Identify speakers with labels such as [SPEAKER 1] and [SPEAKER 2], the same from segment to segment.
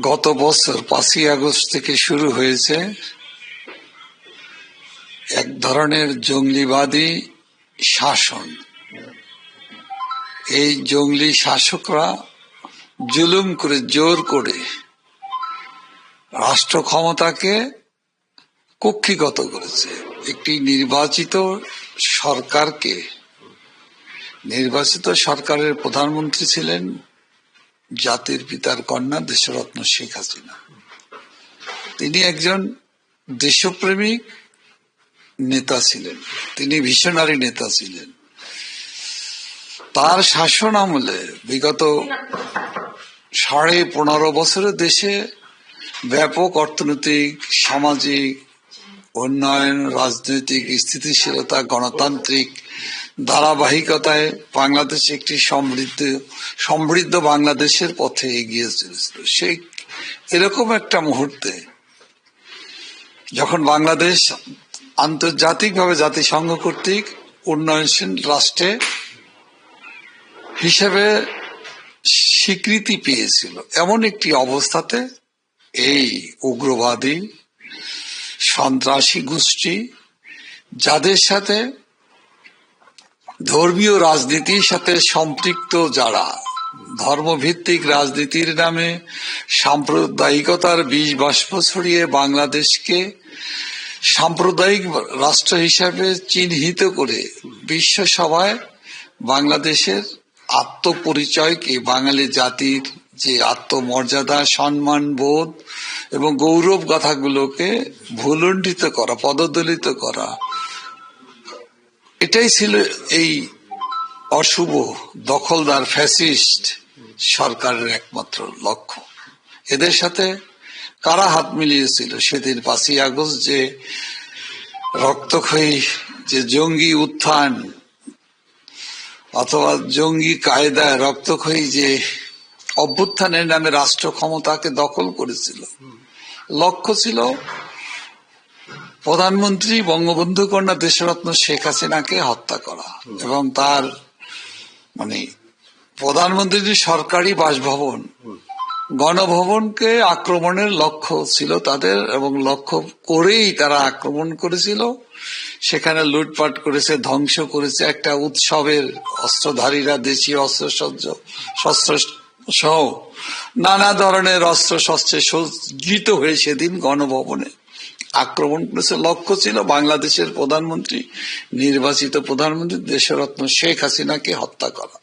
[SPEAKER 1] গত বছর পাঁচই আগস্ট থেকে শুরু হয়েছে এক ধরনের জঙ্গলিবাদী শাসন। এই জঙ্গলি শাসকরা জুলুম করে, জোর করে রাষ্ট্র ক্ষমতাকে কক্ষিগত করেছে। একটি নির্বাচিত সরকারকে, নির্বাচিত সরকারের প্রধানমন্ত্রী ছিলেন জাতির পিতার কন্যা দেশরত্ন শেখ হাসিনা। তিনি একজন দেশপ্রেমিক নেতা ছিলেন। তিনি ভিশনারি নেতা ছিলেন। তার শাসন আমলে বিগত সাড়ে পনেরো বছরে দেশে ব্যাপক অর্থনৈতিক, সামাজিক, উন্নয়ন, রাজনৈতিক স্থিতিশীলতা, গণতান্ত্রিক ধারাবাহিকতায় বাংলাদেশ একটি সমৃদ্ধ সমৃদ্ধ বাংলাদেশের পথে এগিয়ে চলেছিল। সেই এরকম একটা মুহূর্তে যখন বাংলাদেশ আন্তর্জাতিকভাবে জাতিসংঘ কর্তৃক উন্নয়নশীল রাষ্ট্রে হিসেবে স্বীকৃতি পেয়েছিল, এমন একটি অবস্থাতে এই উগ্রবাদী সন্ত্রাসী গোষ্ঠী যাদের সাথে ধর্মীয় রাজনীতির সাথে সম্পৃক্ত যারা, ধর্মভিত্তিক রাজনীতির নামে সাম্প্রদায়িকতার বিষ বাষ্প ছড়িয়ে বাংলাদেশকে সাম্প্রদায়িক রাষ্ট্র হিসাবে চিহ্নিত করে বিশ্ব সভায় বাংলাদেশের আত্মপরিচয়কে, বাঙালি জাতির যে আত্মমর্যাদা, সম্মান, বোধ এবং গৌরব গাথাগুলোকে ভুলণ্ডিত করা, পদদলিত করা এটাই ছিল এই অশুভ, দখলদার, ফ্যাসিস্ট সরকারের একমাত্র লক্ষ্য। এদের সাথে কারা হাত মিলিয়েছিল? সেদিন পাঁচই আগস্ট যে রক্তক্ষয়ী, যে জঙ্গি উত্থান, অথবা জঙ্গি কায়দায় রক্তক্ষয়ী যে অভ্যুত্থানের নামে রাষ্ট্র ক্ষমতাকে দখল করেছিল, লক্ষ্য ছিল প্রধানমন্ত্রী বঙ্গবন্ধু কন্যা দেশরত্ন শেখ হাসিনাকে হত্যা করা এবং তার মানে প্রধানমন্ত্রীর সরকারি বাসভবন, গণভবনকে আক্রমণের লক্ষ্য ছিল তাদের এবং লক্ষ্য করেই তারা আক্রমণ করেছিল। সেখানে লুটপাট করেছে, ধ্বংস করেছে একটা উৎসবের অস্ত্রধারীরা, দেশীয় অস্ত্রসজ্জ শস্ত্র সহ নানা ধরনের অস্ত্র শস্ত্রে সজ্জিত হয়ে সেদিন গণভবনে। আক্রমণ করেছে লক্ষ্য ছিল। বাংলাদেশের প্রধানমন্ত্রী, নির্বাচিত প্রধানমন্ত্রী দেশরত্ন শেখ হাসিনাকে হত্যা করা।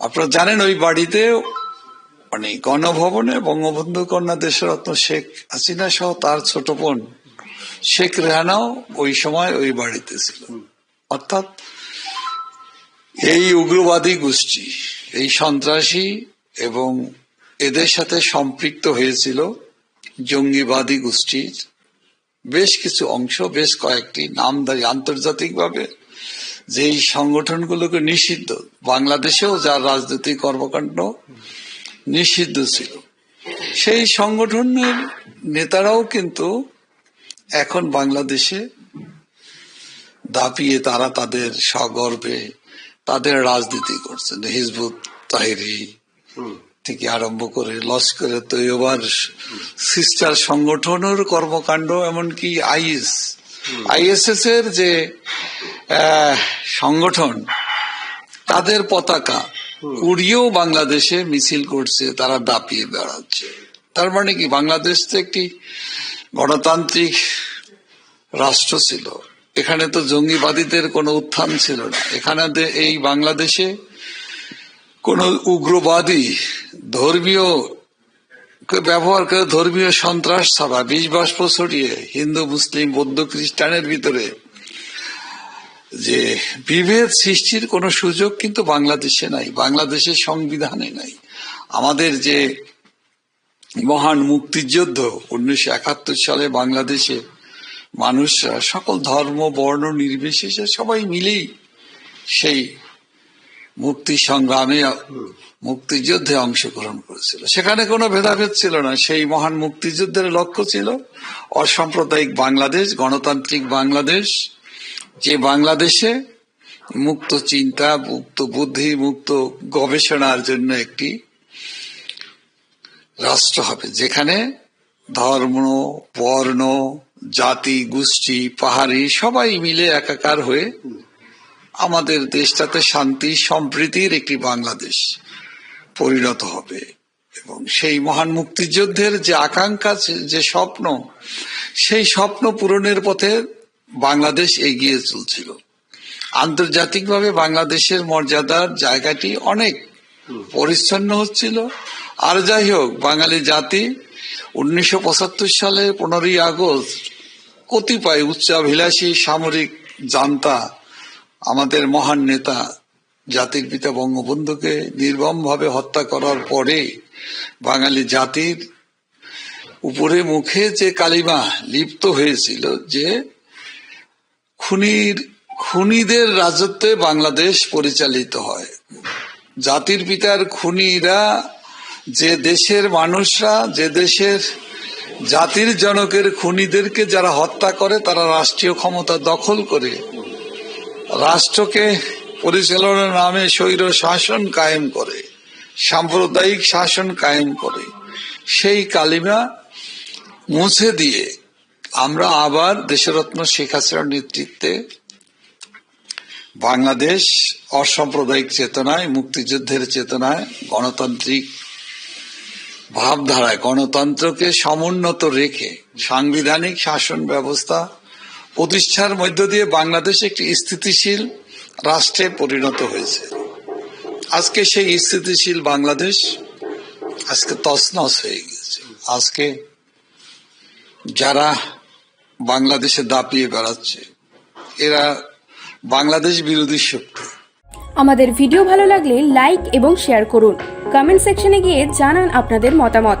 [SPEAKER 1] আপনারা জানেন ওই বাড়িতে মানে গণভবনে বঙ্গবন্ধু কন্যা দেশরত্ন শেখ হাসিনা সহ তার ছোট বোন শেখ রেহানাও ওই সময় ওই বাড়িতে ছিল। অর্থাৎ এই উগ্রবাদী গোষ্ঠী, এই সন্ত্রাসী এবং এদের সাথে সম্পৃক্ত হয়েছিল জঙ্গিবাদী গোষ্ঠীর বেশ কিছু অংশ, বেশ কয়েকটি নামধারী আন্তর্জাতিকভাবে যেই সংগঠনগুলোকে নিষিদ্ধ, বাংলাদেশেও যার রাজনৈতিক কর্মকাণ্ড নিষিদ্ধ ছিল। সেই সংগঠনের নেতারাও কিন্তু এখন বাংলাদেশে দাপিয়ে তারা তাদের সগর্বে তাদের রাজনীতি করছেন। হিজবুত তাহিরি থেকে আরম্ভ করে লস্করে তৈয়বার সিস্টার সংগঠনের কর্মকাণ্ড, এমনকি আইএস। আইএসএস এর যে সংগঠন, তাদের পতাকা উড়িয়েও বাংলাদেশে মিছিল করছে, তারা দাপিয়ে বেড়াচ্ছে। তার মানে কি, বাংলাদেশ তো একটি গণতান্ত্রিক রাষ্ট্র ছিল। এখানে তো জঙ্গিবাদীদের কোনো উত্থান ছিল না। এখানে এই বাংলাদেশে কোন উগ্রবাদী ধর্মীয় ব্যবহার করে ধর্মীয় সন্ত্রাস ছাড়া বিষ বাষ্প ছড়িয়ে হিন্দু, মুসলিম, বৌদ্ধ, খ্রিস্টানের ভিতরে যে বিভেদ সৃষ্টির কোনো সুযোগ কিন্তু বাংলাদেশে নাই, বাংলাদেশের সংবিধানে নাই। আমাদের যে মহান মুক্তিযুদ্ধ উনিশশো একাত্তর সালে বাংলাদেশে মানুষরা সকল ধর্ম, বর্ণ, নির্বিশেষে সবাই মিলেই সেই মুক্তি সংগ্রামে মুক্তিযুদ্ধে অংশগ্রহণ করেছিল। সেখানে কোনো ভেদাভেদ ছিল না। সেই মহান মুক্তিযুদ্ধের লক্ষ্য ছিল অসাম্প্রদায়িক বাংলাদেশ, গণতান্ত্রিক বাংলাদেশ, যে বাংলাদেশে মুক্ত চিন্তা, মুক্ত বুদ্ধি, মুক্ত গবেষণার জন্য একটি রাষ্ট্র হবে, যেখানে ধর্ম, বর্ণ, জাতি, গোষ্ঠী, পাহাড়ি সবাই মিলে একাকার হয়ে আমাদের দেশটাতে শান্তি, সম্প্রীতির একটি বাংলাদেশ পরিণত হবে। এবং সেই মহান মুক্তিযুদ্ধের যে আকাঙ্ক্ষা, যে- স্বপ্ন, সেই স্বপ্ন পূরণের পথে বাংলাদেশ এগিয়ে চলছিল। আন্তর্জাতিকভাবে বাংলাদেশের মর্যাদার জায়গাটি অনেক পরিচ্ছন্ন হচ্ছিল। আর যাই হোক, বাঙালি জাতি উনিশশো পঁচাত্তর সালে পনেরোই আগস্ট কতিপয় উচ্চাভিলাষী সামরিক জান্তা আমাদের মহান নেতা, জাতির পিতা বঙ্গবন্ধুকে নির্মমভাবে হত্যা করার পরে বাঙালি জাতির উপরে মুখে যে কালিমা লিপ্ত হয়েছিল যে খুনির, খুনিদের রাজত্বে বাংলাদেশ পরিচালিত হয়। জাতির পিতার খুনিরা, যে দেশের মানুষরা, যে দেশের জাতির জনকের খুনিদেরকে যারা হত্যা করে, তারা রাষ্ট্রীয় ক্ষমতা দখল করে রাষ্ট্রকে পরিচালনার নামে স্বৈর শাসন কায়েম করে, সাম্প্রদায়িক শাসন কায়েম করে। সেই কালিমা মুছে দিয়ে আমরা আবার দেশরত্ন শেখ হাসিনার নেতৃত্বে বাংলাদেশ অসাম্প্রদায়িক চেতনায়, মুক্তিযুদ্ধের চেতনায়, গণতান্ত্রিক ভাবধারায়, গণতন্ত্রকে সমুন্নত রেখে সাংবিধানিক শাসন ব্যবস্থা প্রতিষ্ঠার মধ্য দিয়ে বাংলাদেশ একটি স্থিতিশীল রাষ্ট্রে পরিণত হয়েছে। আজকে সেই স্থিতিশীল বাংলাদেশ আজকে তছনছ হয়ে গেছে আজকে যারা বাংলাদেশে দাপিয়ে বেড়াচ্ছে, এরা বাংলাদেশ বিরোধী শক্তি।
[SPEAKER 2] আমাদের ভিডিও ভালো লাগলে লাইক এবং শেয়ার করুন। কমেন্ট সেকশনে গিয়ে জানান আপনাদের মতামত।